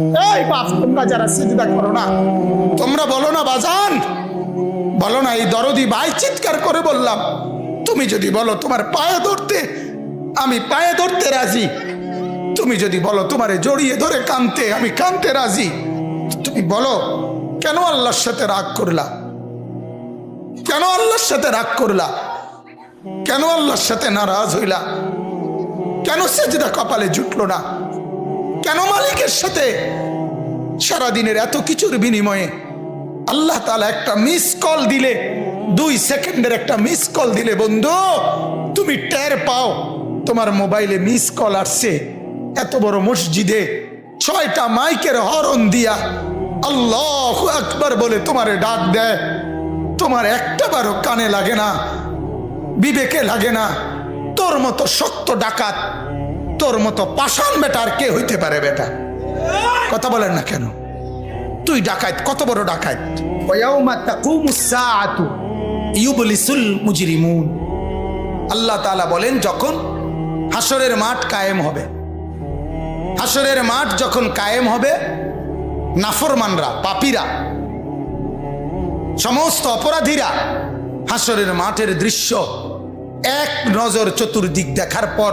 এই বাপ, তোমরা যারা সিজদা করো না, তোমরা বলো না বাজান। বলো না এই দরদি ভাই চিৎকার করে বললাম, তুমি যদি বলো তোমার পায়ে ধরতে, আমি পায়ে ধরতে রাজি। তুমি যদি বলো তোমারে জড়িয়ে ধরে কানতে, আমি কানতে রাজি। তুমি বলো, কেন আল্লাহর সাথে রাগ করলা? কেন আল্লাহর সাথে রাগ করলা? কেন আল্লাহর সাথে নারাজ হইলা? কেন সেজদা কপালে জুটলো না? কেন মালিকের সাথে? সারাদিনের এত কিছুর বিনিময়ে আল্লাহ তালা একটা মিস কল দিলে, দুই সেকেন্ডের একটা মিস কল দিলে, বন্ধু, তুমি টের পাও, তোমার মোবাইলে মিস কল আসছে। এত বড় মসজিদে ছয়টা মাইকের হরন দিয়া আল্লাহ আকবার বলে তোমারে ডাক দেয়। তোমার একটা বারও কানে লাগে না, বিবেকে লাগে না, তোর মতো সত্য ডাকাত তোর মতো পাষাণ বেটা আর কে হইতে পারে বেটা? কথা বলেন না কেন? তুই ডাকাত কত বড় ডাকাত? ইউবলিসুল মুজরিমুন। আল্লাহ বলেন যখন হাসরের মাঠ কায়েম হবে হাসরের মাঠ যখন কায়েম হবে নাফরমানরা পাপীরা সমস্ত অপরাধীরা হাসরের মাঠের দৃশ্য এক নজর চতুর্দিক দেখার পর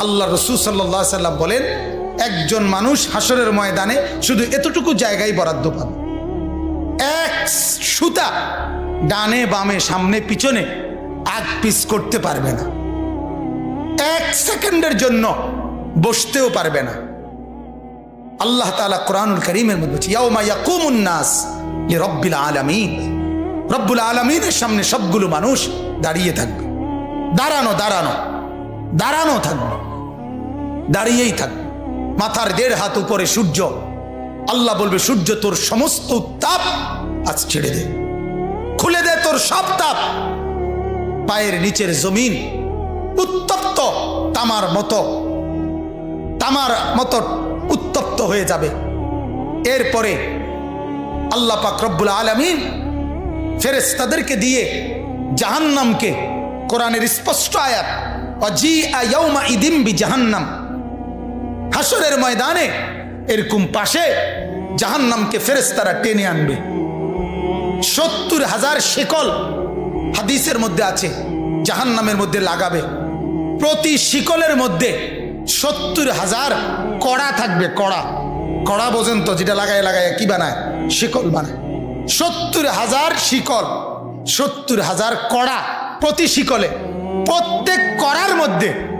আল্লাহ রসুল সাল্লাহ সাল্লাম বলেন একজন মানুষ হাসরের ময়দানে শুধু এতটুকু জায়গায় বরাদ্দ পাবে। এক সুতা ডানে বামে সামনে পিছনে আগ পিস করতে পারবে না। এক সেকেন্ডের জন্য বসতেও পারবে না। আল্লাহ তাআলা কোরআনুল করিমের মধ্যে বলছে, ইয়াউমা রব্বুল আলামিনের সামনে সবগুলো মানুষ দাঁড়িয়ে থাকবে। দাঁড়ানো দাঁড়ানো দাঁড়ানো থাকবে। দাঁড়িয়েই থাকবে মাথার দেড় হাত উপরে সূর্য। আল্লাহ বলবে, সূর্য তোর সমস্ত তাপ আজ ছেড়ে দে। খুলে দে তোর সব তাপ। পায়ের নিচের জমিন উত্তপ্ত, তামার মতো। তামার মতো উত্তপ্ত হয়ে যাবে। এরপরে আল্লাহ পাক রব্বুল আলমিন ফেরেস্তাদেরকে দিয়ে জাহান্নামকে কোরআনের স্পষ্ট আয়াত অজি আয়াউমা ইদিম বি জাহান্নাম হাসরের ময়দানে এরকম পাশে জাহান্নামকে ফেরেস্তারা টেনে আনবে। সত্তর হাজার শিকল হাদিসের মধ্যে আছে, জাহান্নামের মধ্যে লাগাবে। প্রতি শিকলের মধ্যে সত্তর হাজার কড়া থাকবে, কড়া। কড়া বোঝেন তো যেটা লাগায় লাগায় কি বানায়? শিকল বানায়। সত্তর হাজার শিকল, সত্তর হাজার কড়া প্রতি শিকলে। প্রত্যেক কড়ার মধ্যে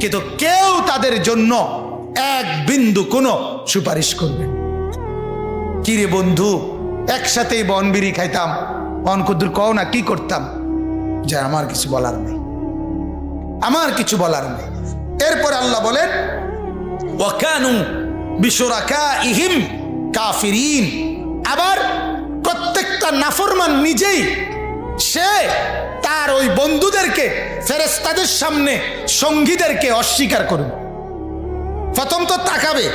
কিন্তু কেউ তাদের জন্য এক বিন্দু কোনো সুপারিশ করবে। কিরে বন্ধু, একসাথেই বনবিড়ি খাইতাম। অন কুদ্দুর কও না কি করতাম? যে, আমার কিছু বলার নেই। আমার কিছু বলার নেই। এরপর আল্লাহ বলেন, ওয়াকানু বিশরাকা ইহিম কাফিরিন। আবার প্রত্যেকটা নাফরমান নিজেই সে তার ওই বন্ধুদেরকে ফেরেস্তাদের সামনে সঙ্গীদেরকে অস্বীকার করবে। প্রথম তো তাকাবে,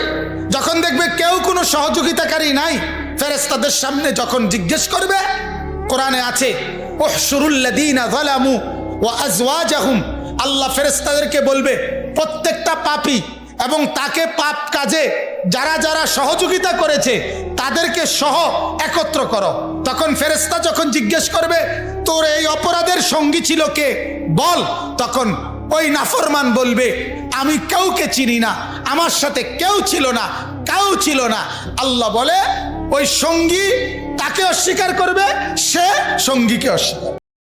যখন দেখবে কেউ কোনো সহযোগিতাকারী নাই ফেরেস্তাদের সামনে যখন জিজ্ঞেস করবে, কোরআনে আছে ওহ ওহসুরুল্লাদিনা যালামু ওয়া আজওয়াজাহুম। আল্লাহ ফেরেস্তাদেরকে বলবে, প্রত্যেকটা পাপী এবং তাকে পাপ কাজে যারা যারা সহযোগিতা করেছে, তাদেরকে সহ একত্র করো। তখন ফেরেস্তা যখন জিজ্ঞেস করবে তোর এই অপরাধের সঙ্গী ছিল কে? বল। তখন ওই নাফরমান বলবে, আমি কাউকে চিনি না। আমার সাথে কেউ ছিল না, কাউ ছিল না। আল্লাহ বলে, ওই সঙ্গী তাকে অস্বীকার করবে, সে সঙ্গীকে অস্বীকার